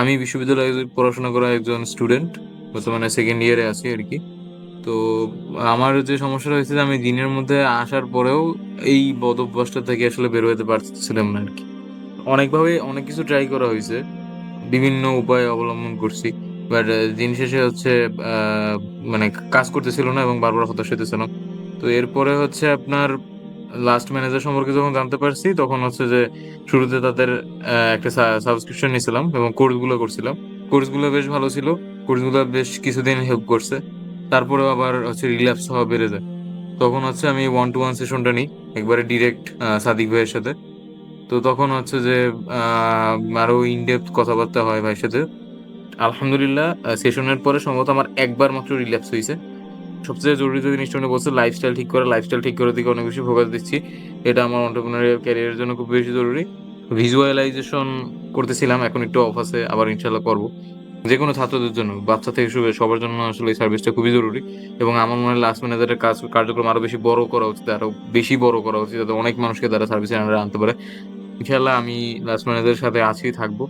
আমি বিশ্ববিদ্যালয়ে পড়াশোনা করা একজন স্টুডেন্ট বর্তমানে সেকেন্ড ইয়ারে আছি আর কি। তো আমার যে সমস্যাটা হয়েছে আমি দিনের মধ্যে আসার পরেও এই বদ অভ্যাসটা থেকে আসলে বের হতে পারছিলাম না আর কি। অনেকভাবে অনেক কিছু ট্রাই করা হয়েছে, বিভিন্ন উপায় অবলম্বন করছি বাট দিন শেষে হচ্ছে মানে কাজ করতেছিল না এবং বারবার হতাশ হইতেছিল। তো এরপরে হচ্ছে আপনার লাস্ট ম্যানেজার সম্পর্কে যখন জানতে পারছি তখন হচ্ছে যে শুরুতে তাদের একটা সাবস্ক্রিপশন নিয়েছিলাম এবং কোর্সগুলো করছিলাম। কোর্সগুলো বেশ ভালো ছিল। কোর্সগুলো বেশ কিছুদিন হেল্প করছে। তারপরে আবার হচ্ছে রিল্যাপস হওয়া বেড়ে যায়। তখন হচ্ছে আমি ওয়ান টু ওয়ান সেশনটা নিই একবারে ডিরেক্ট সাদিক ভাইয়ের সাথে। তো তখন হচ্ছে যে আহ, আরও ইনডেপথ কথাবার্তা হয় ভাইয়ের সাথে। আলহামদুলিল্লাহ সেশনের পরে সম্ভবত আমার একবার মাত্র রিল্যাপস হয়েছে সবচেয়ে জরুরি যে জিনিসটা উনি বলছে লাইফস্টাইল ঠিক করা লাইফস্টাইল ঠিক করার দিকে অনেক বেশি ফোকাস দিচ্ছি। এটা আমার অন্টারপ্রিনারিয়াল ক্যারিয়ারের জন্য খুব বেশি জরুরি। ভিজুয়ালাইজেশন করতেছিলাম, এখন একটু অফ আছে, আবার ইনশাল্লাহ করব। যে কোনো ছাত্রদের জন্য, বাচ্চা থেকে শুরু সবার জন্য আসলে এই সার্ভিসটা খুবই জরুরি। এবং আমার মনে হয় লাস্ট ম্যানেজারের কাজ, কার্যক্রম আরও বেশি বড় করা উচিত, আরও বেশি বড় করা উচিত, যাতে অনেক মানুষকে তারা সার্ভিসে আনতে পারে। ইনশাল্লাহ আমি লাস্ট ম্যানেজারের সাথে আছি, থাকব।